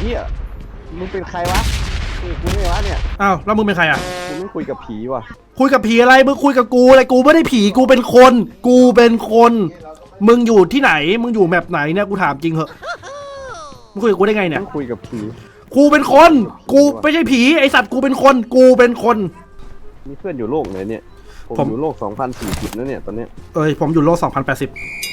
เหี้ยมึงเป็นใครวะนี่กูนี่วะเนี่ยอ้าวแล้วมึงเป็นใครอะ กูไม่คุยกับผีว่ะคุยกับผีอะไรมึงคุยกับกูอะไรกูไม่ได้ผีกูเป็นคน กูเป็นคน มึงอยู่ที่ไหน มึงอยู่แมปไหนเนี่ยกูถามจริงเหอะมึงคุยกับกูได้ไงเนี่ยต้องคุยกับผี กูเป็นคน กูไม่ใช่ผีไอสัตว์กูเป็นคน กูเป็นคน มีเพื่อนอยู่โลกไหนเนี่ยผมผมอยู่โลก 2040 แล้วเนี่ยตอนเนี้ยเอ้ยผมอยู่โลก2080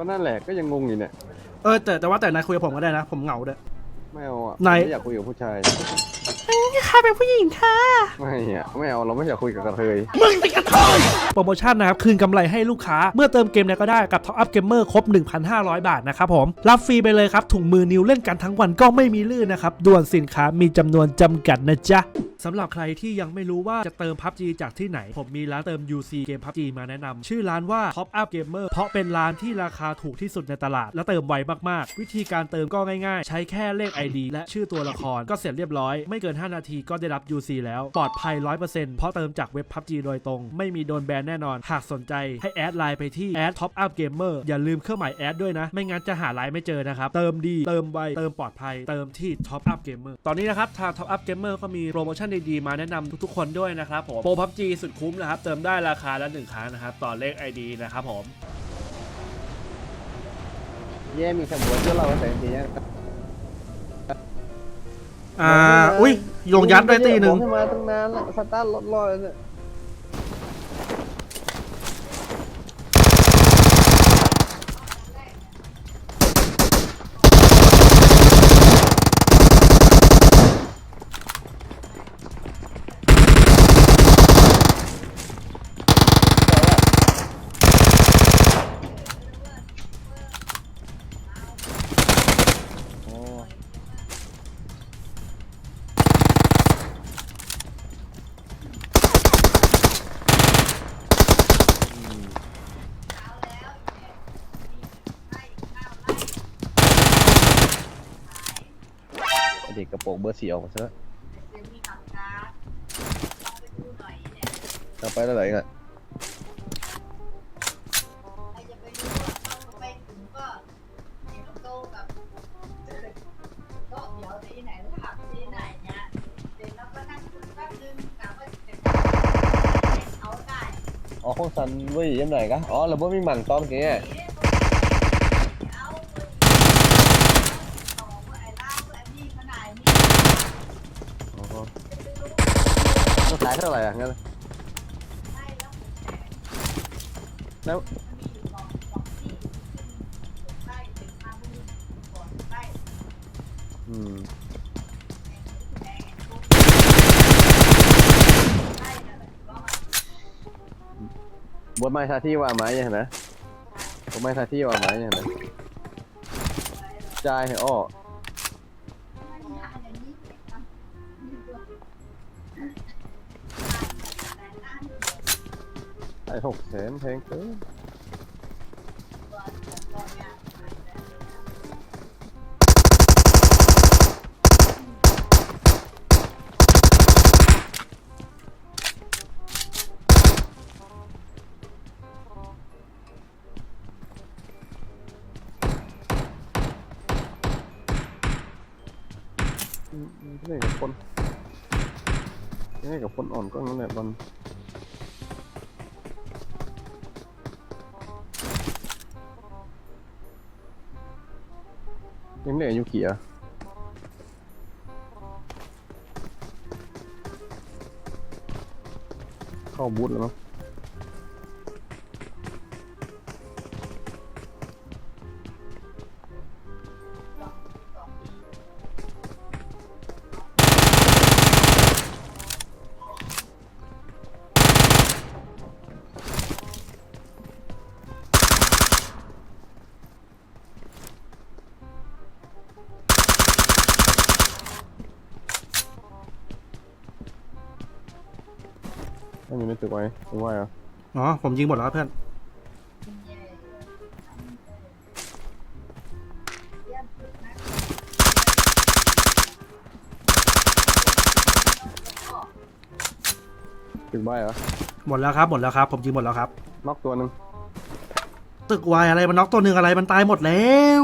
ก็นั่นแหละก็ยังงงอยู่เนี่ย เออแต่แต่ว่าแต่นายคุยกับผมก็ได้นะ ผมเหงาด้วยไม่เอาอะไหนไม่อยากคุยกับผู้ชาย ค่ะเป็นผู้หญิงค่ะ ไม่อะไม่เอาเราไม่อยากคุยกับกระเทย โปรโมชั่นนะครับ คืนกำไรให้ลูกค้า เมื่อเติมเกมไหนก็ได้กับ Top Up Gamer ครบ 1,500 บาทนะครับผม รับฟรีไปเลยครับ ถุงมือนิ้วเล่นกันทั้งวันก็ไม่มีลื่นนะครับ ด่วนสินค้ามีจำนวนจำกัดนะจ๊ะสำหรับใครที่ยังไม่รู้ว่าจะเติม PUBG จากที่ไหน ผมมีร้านเติม UC เกม PUBG มาแนะนำชื่อร้านว่า Top Up Gamer เพราะเป็นร้านที่ราคาถูกที่สุดในตลาด และเติมไวมากๆ วิธีการเติมก็ง่ายๆ ใช้แค่เลข ID และชื่อตัวละครก็เสร็จเรียบร้อยไม่เกิน5 นาทีก็ได้รับ UC แล้วปลอดภัย 100%เพราะเติมจากเว็บ PUBG โดยตรง ไม่มีโดนแบนแน่นอน หากสนใจให้แอดไลน์ไปที่แอด Top Up Gamer อย่าลืมเครื่องหมายแอดด้วยนะ ไม่งั้นจะหาไลน์ไม่เจอนะครับ เติมดี เติมไว เติมปลอดภัย เติมที่ Top Up Gamer ตอนนี้นะครับ ทาง Top Up Gamer ก็มีโปรโมชั่นดีๆ มาแนะนำทุกๆ คนด้วยนะครับผมโปร PUBG สุดคุ้มนะครับเติมได้ราคาละหนึ่งครั้งนะครับต่อเลข ID นะครับผมแย่มีสมบูรณ์เยอะเราแต่จริงๆเนี่ยอ่าอุ้ย โยงยัดได้ตีหนึ่งบอกให้มาตั้งนานล้วสตาร์ทรถลอยเนี่ย อร์สี่ออกมาซะเอาไปแล้วไหนอะใครจะไปรู้ว่าเขาไปถึงก็เห็นโตกับก็เดี๋ยวที่ไหนแล้วขับที่ไหนเนี่ยเสร็จแล้วก็นั่งแป๊บนึงกะว่าจะเอาได้อ๋อของสันเว้ยยังไงกะอ๋อเราบ่มีหมั่งตอนกี้เอาต่อว่าไอ้ล่าไอ้นี่ขนาดนี้ อ๋อ ต้องขายเท่าไหร่อะงั้นแล้วแล้วมีอยู่สองสองที่ได้ถึงมามือก่อนได้อืมได้นั่นะบนไม้ทาที่ว่าไม้ยังนะบนไม้ทาที่ว่าไม้ยังนะจ่ายให้อ้อ ไอ้หกแสนแพงเกินนี่กับคนนี่กับคนอ่อนก็งั้นแหละบอล ยังไม่ได้อายุกี่อะเข้าบูธแล้วมั้ง ไม่มีไม่ตึกไว้ตึกไว้เหรออ๋อ ผมยิงหมดแล้วครับเพื่อน ตึกไว้เหรอหมดแล้วครับ หมดแล้วครับ ผมยิงหมดแล้วครับน็อกตัวหนึ่งตึกวายอะไรมันน็อกตัวหนึ่งอะไรมันตายหมดแล้ว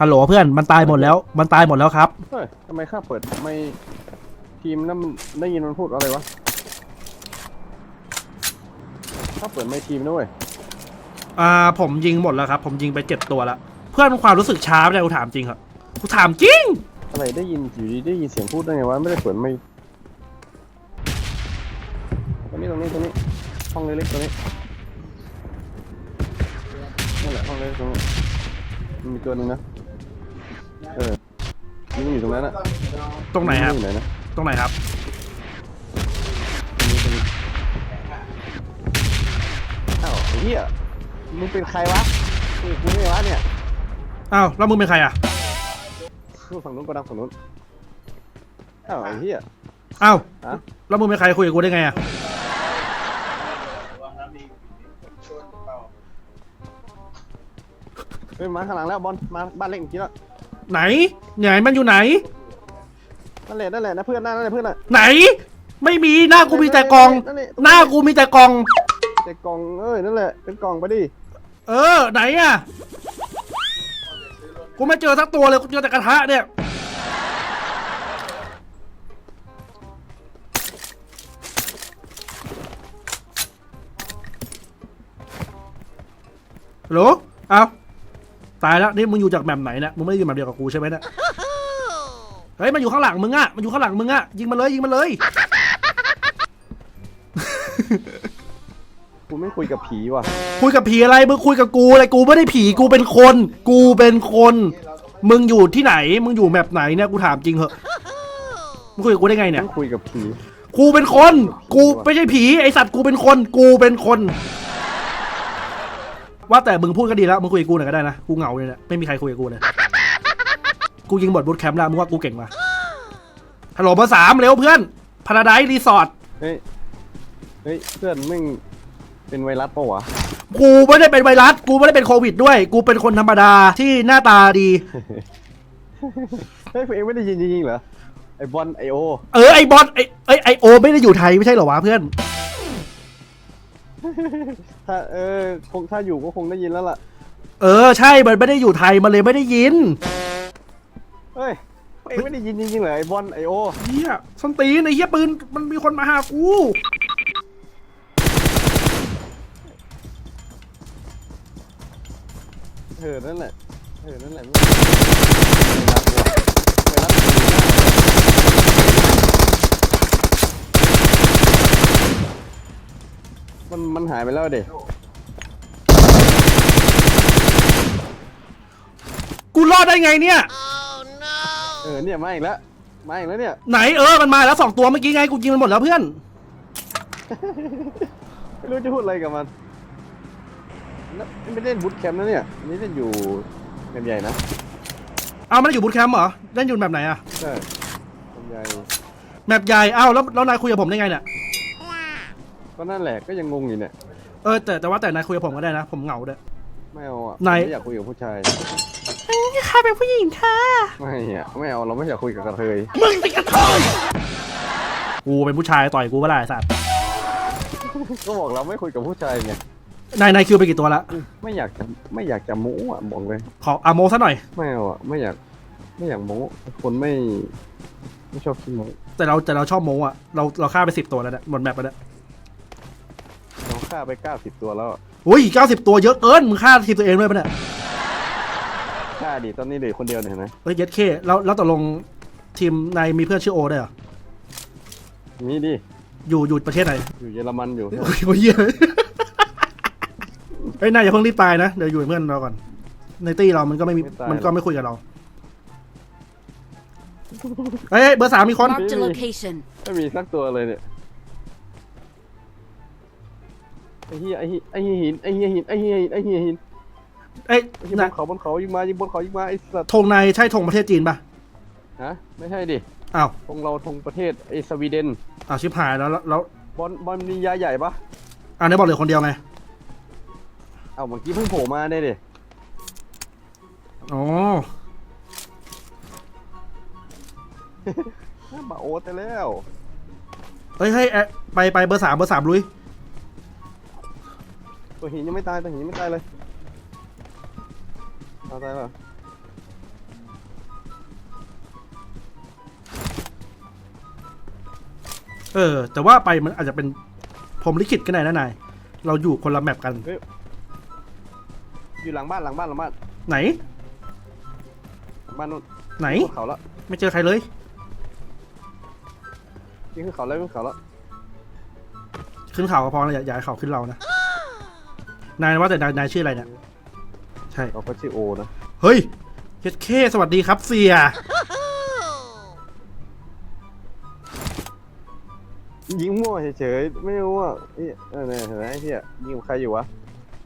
ฮัลโหลเพื่อนมันตายหมดแล้ว มันตายหมดแล้วครับ เฮ้ยทำไมข้าเปิดไม่ ทีมนั้นมันได้ยินมันพูดอะไรวะข้าเปิดไม่ทีมด้วยอ่าผมยิงหมดแล้วครับ ผมยิงไปเจ็ดตัวแล้วเพื่อนความรู้สึกช้าไปเลยกูถามจริงครับกูถามจริง อะไรได้ยินอยู่ดีได้ยินเสียงพูดได้ไงวะไม่ได้เปิดไม่ตรงนี้ตรงนี้ตรงนี้ห้องเล็กๆตรงนี้นั่นแหละห้องเล็กๆตรงนี้มันมีตัวหนึงนะเออยิงอยู่ตรงนั้นนะตรงไหนครับ ยิงอยู่ไหนนะ ตรงไหนครับตรงนี้ตรงนี้อ้าวไอ้เหี้ยมึงเป็นใครวะคุยกับกูไม่วะเนี่ยอ้าวแล้วมึงเป็นใครอะนู่นฝั่งนู้นก็ดังฝั่งนู้นอ้าวไอ้เหี้ยอ้าวฮะแล้วมึงเป็นใครคุยกับกูได้ไงอะเฮ้ยมาข้างหลังแล้วบอลมาบ้านเล็กเมื่อกี้แล้วไหนไหนมันอยู่ไหน นั่นแหละนั่นแหละนะเพื่อนนั่นแหละเพื่อนน่ะไหน ไม่มีหน้ากูมีแต่กล่อง นั่นแหละหน้ากูมีแต่กล่อง แต่กล่องเอ้ยนั่นแหละเป็นกล่องไปดิเออ ไหนอะ กูไม่เจอสักตัวเลย กูเจอแต่กระทะเนี่ย ฮัลโหล เอาตายแล้ว นี่มึงอยู่จากแมปไหนเนี่ยมึงไม่ได้อยู่แมปเดียวกับกูใช่ไหมเนี่ย เฮ้ยมันอยู่ข้างหลังมึงอะมันอยู่ข้างหลังมึงอะยิงมันเลยยิงมันเลย กูไม่คุยกับผีว่ะ คุยกับผีอะไรมึงคุยกับกูอะไรกูไม่ได้ผีกูเป็นคน กูเป็นคน มึงอยู่ที่ไหน มึงอยู่แมปไหนเนี่ยกูถามจริงเหอะมึงคุยกับกูได้ไงเนี่ยต้องคุยกับผี กูเป็นคน กูไม่ใช่ผีไอสัตว์กูเป็นคน กูเป็นคน ว่าแต่มึงพูดก็ดีแล้วมึงคุยกับกูหน่อยก็ได้นะกูเหงาเลยเนี่ยไม่มีใครคุยกับกูเลย กูยิงบทบูทแคมป์แล้วมึงว่ากูเก่งปะฮัลโหลเบอร์สามเร็วเพื่อนพาราไดรีสอร์ทเฮ้ย เฮ้ย เพื่อนมึงเป็นไวรัสปะวะ กูไม่ได้เป็นไวรัส กูไม่ได้เป็นโควิดด้วย กูเป็นคนธรรมดาที่หน้าตาดี เฮ้ยเองไม่ได้ยินจริงๆเหรอ ไอบอลไอโอ เออไอบอสไอไอไอโอ ไม่ได้อยู่ไทยไม่ใช่เหรอวะเพื่อน ถ้าเออคงถ้าอยู่ก็คงได้ยินแล้วล่ะ เออใช่ มันไม่ได้อยู่ไทยมันเลยไม่ได้ยิน เฮ้ยเองไม่ได้ยินจริงๆเหรอไอบอลไอโอเฮียส้นตีนไอเฮียปืนมันมีคนมาหากูเออนั่นแหละเออนั่นแหละไวรัสว่ะไวรัสมันมันหายไปแล้วเด็กูรอดได้ไงเนี่ย เออเนี่ยมาอีกแล้วมาอีกแล้วเนี่ยไหนเออมันมาแล้วสองตัวเมื่อกี้ไงกูยิงมันหมดแล้วเพื่อน ไม่รู้จะพูดอะไรกับมันแล้วนี่ไม่เล่นบูทแคมป์นะเนี่ยอันนี่เล่นอยู่แคมป์ใหญ่นะเอามันอยู่บูทแคมป์เหรอเล่นอยู่แบบไหนอะใช่แคมป์ใหญ่แมปใหญ่เอ้าแล้วแล้วนายคุยกับผมได้ไงเนี่ยก็นั่นแหละก็ยังงงอยู่เนี่ยเออแต่แต่ว่าแต่นายคุยกับผมก็ได้นะ ผมเหงาด้วยไม่เอาอะไหนไม่อยากคุยกับผู้ชาย ค่ะเป็นผู้หญิงค่ะ ไม่อะไม่เอาเราไม่อยากคุยกับกระเทยมึงเป็นกระเทยกูเป็นผู้ชายต่อยกูก็ได้ไอ้สัตว์ก็บอกเราไม่คุยกับผู้ชายไงนายนายคิวไปกี่ตัวละไม่อยากจะไม่อยากจะโม้อะบอกเลย ขออาโมซะหน่อยไม่เอาอะไม่อยากไม่อยากโม้คนไม่ไม่ชอบขี้โม้แต่เราแต่เราชอบโมอะเราเราฆ่าไปสิบตัวแล้วเนี่ยหมดแมปไปแล้วเราฆ่าไปเก้าสิบตัวแล้วอะอุ้ยเก้าสิบตัวเยอะเกินมึงฆ่าทีมตัวเองด้วยปะเนี่ย ฆ่าดิตอนนี้เหลือคนเดียวเนี่ยเห็นไหมเฮ้ยเย็ดเคแล้วแล้วตกลงทีมนายมีเพื่อนชื่อโอได้วยเหรอ นี่ดิ อยู่อยู่ประเทศไหนอยู่เยอรมันอยู่ โอ้ยโอ้ยเหี้ยเฮ้ยนายอย่าเพิ่งรีบตายนะ เดี๋ยวอยู่เป็นเพื่อนเราก่อน ในตี้เรามันก็ไม่มีมันก็ไม่คุยกับเรา เฮ้ยเฮ้ยเบอร์สามมีคน Marked a location. ไม่มีสักตัวเลยเนี่ย ไอ้เหี้ยไอ้เหี้ยไอ้เหี้ยหินไอ้เหี้ยหินไอ้เหี้ยหินไอ้เหี้ยหิน เอ้ยไอ้เหี้ยบนะนเขาบนเขายิงมายิงบนเขายิงมาไอ้สัตว์ธงนายใช่ธงประเทศจีนปะฮะไม่ใช่ดิอ้าวธงเราธงประเทศไอ้สวีเดนอ้าวชิบหายแล้วแล้วแล้วบอลบอลมียาใหญ่ปะอ่านี่บอกเหลือคนเดียวไงเอ้าเมื่อกี้เพิ่งโผล่มาเนี่ยดิอ๋อมาโอ๊ตไปแล้วเฮ้ยเฮ้ยเอ๊ะไปไปเบอร์สามเบอร์สามลุยตัวหินยังไม่ตายตัวหินยังไม่ตายเลย เอาตาป่ะเออ แต่ว่าไปมันอาจจะเป็นผมลิขิตก็ได้นะนาย เราอยู่คนละแมปกัน อยู่หลังบ้านหลังบ้านหลังบ้านไหนบ้านนู้นไหน ขึ้เขาแล้วไม่เจอใครเลยขึ้นเขาแล้วขึ้นเขาแล้วขึ้นเขาพอนะอยาอย่าให้เขาขึ้นเรานะ นายว่าแต่นายนายชื่ออะไรเนี่ย ใช่ เราก็ชื่อโอนะเฮ้ยเฮดเคสวัสดีครับเสีย ยิงมั่วเฉยๆ ไม่รู้ว่าเอ้ยเออเนี่ยเห็นไหมไอ้เฮียยิงกับใครอยู่วะ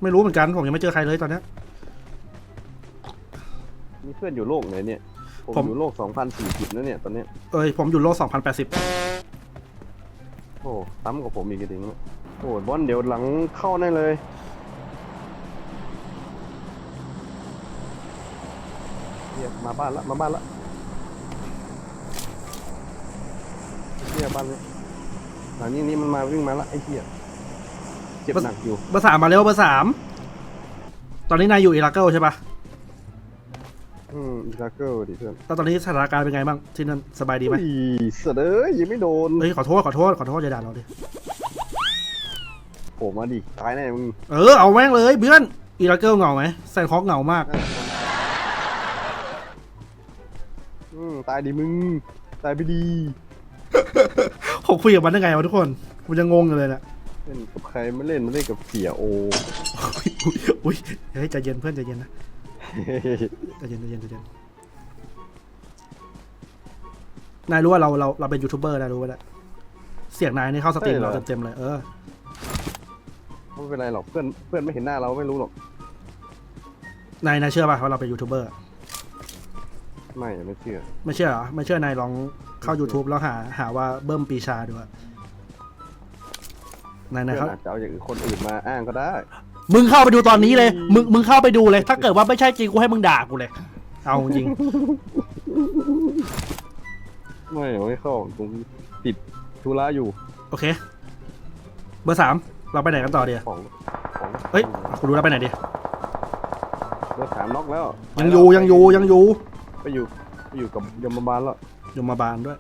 ไม่รู้เหมือนกัน ผมยังไม่เจอใครเลยตอนเนี้ย มีเพื่อนอยู่โลกไหนเนี่ย ผมผม อยู่โลก2040แล้วเนี่ยตอนเนี้ยเอ้ย ผมอยู่โลก2080 โอ้ซ้ำกับผมอีกทีนึงโอ้บอลเดี๋ยวหลังเข้าแน่เลยเฮีย มาบ้านละมาบ้านละเฮียบ้านเลยหลังนี้นี่มันมาวิ่งมาละไอ้เฮียเจ็บหนักอยู่เบอร์สามมาเร็วเบอร์สามตอนนี้นายอยู่อิรักเกิลใช่ปะอืมอีลักเกิลดิเพื่อนแล้วตอนนี้สถานการณ์เป็นไงบ้างที่นั่นสบายดีไหมอีเสดเอ้ยยังไม่โดนเฮ้ยขอโทษขอโทษขอโทษอย่าด่าเราดิโผล่มาดิตายแน่มึงเออเอาแม่งเลยเพื่อนอิรักเกิลเหงาไหมแซนคอกเหงามาก อืมตายดิมึง ตายไปดีผมคุยกับมันได้ไงวะทุกคนผมยังงงอยู่เลยเนี่ยเล่นกับใครไม่เล่นไม่เล่นกับเสียโออุ๊ยอุ้ยเฮ้ยใจเย็นเพื่อนใจเย็นนะใจเย็นใจเย็นใจเย็นนายรู้ว่าเราเราเราเป็นยูทูบเบอร์นายรู้ไหมเนี่ยเสียงนายนี่เข้าสตรีมเราเต็มๆเลยเออไม่เป็นไรหรอกเพื่อนเพื่อนไม่เห็นหน้าเราไม่รู้หรอกนายนายเชื่อป่ะว่าเราเป็นยูทูบเบอร์ ไม่ไม่เชื่อ ไม่เชื่อเหรอ ไม่เชื่อนายลองเข้า YouTube แล้วหา หาว่าเบิ้มปีชาดูอะนายนายเพื่อนเขาอาจจะเอาอย่างอื่นคนอื่นมาอ้างก็ได้ มึงเข้าไปดูตอนนี้เลย มึงมึงเข้าไปดูเลย ถ้าเกิดว่าไม่ใช่จริงกูให้มึงด่ากูเลย เอาจริง ไม่ไม่เข้าผมติดธุระอยู่โอเค เบอร์สามเราไปไหนกันต่อเดียของของเฮ้ยกูรู้แล้วไปไหนดีเบอร์สามน็อกแล้วยังอยู่ยังอยู่ยังอยู่ ไปอยู่ไปอยู่กับยมบาลแล้วยมบาลด้วย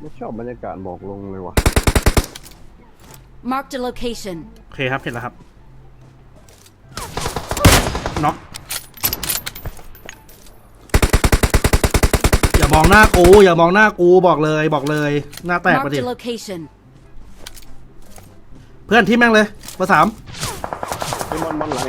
ไม่ชอบบรรยากาศหมอกลงเลยว่ะ Marked a location. โอเคครับเห็นแล้วครับน็อกอย่ามองหน้ากูอย่ามองหน้ากูบอกเลยบอกเลย หน้าแตกไป Marked ดิ a location. เพื่อนที่แม่งเลยเบอร์สามไอ้บอลบอลหลัง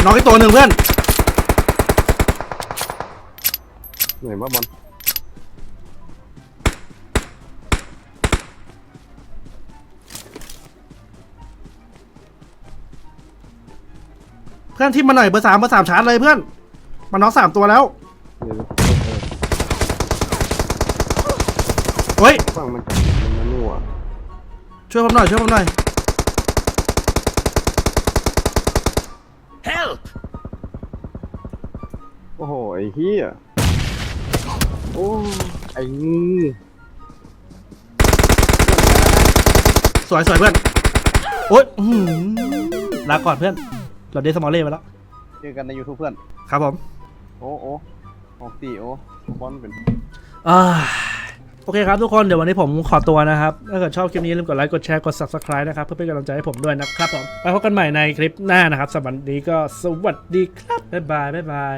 เองน็อกอีกตัวหนึ่งเพื่อนเหนื่อยมากบอลเพื่อนที่มาหน่อยเบอร์สามเบอร์สามชาร์จเลยเพื่อนมันน็อกสามตัวแล้วเดี๋ยวเฮ้ยฟังมันมันมันนัวช่วยผมหน่อยช่วยผมหน่อย โอ้โห ไอ้เหี้ย โอ้ไอ้งูสวยสวยเพื่อน โอ๊ยอื้อหือลาก่อนเพื่อน เราได้สมอลเล่ไปแล้ว เจอกันใน YouTube เพื่อน ครับผม โอ้โอ้ออกตีโอ้บอลเป็น อ่า โอเคครับทุกคนเดี๋ยววันนี้ผมขอตัวนะครับ ถ้าเกิดชอบคลิปนี้อย่าลืมกดไลค์กดแชร์กด subscribe นะครับ เพื่อเป็นกำลังใจให้ผมด้วยนะครับผมไปพบกันใหม่ในคลิปหน้านะครับสวัสดีก็สวัสดีครับบ๊ายบายบ๊ายบาย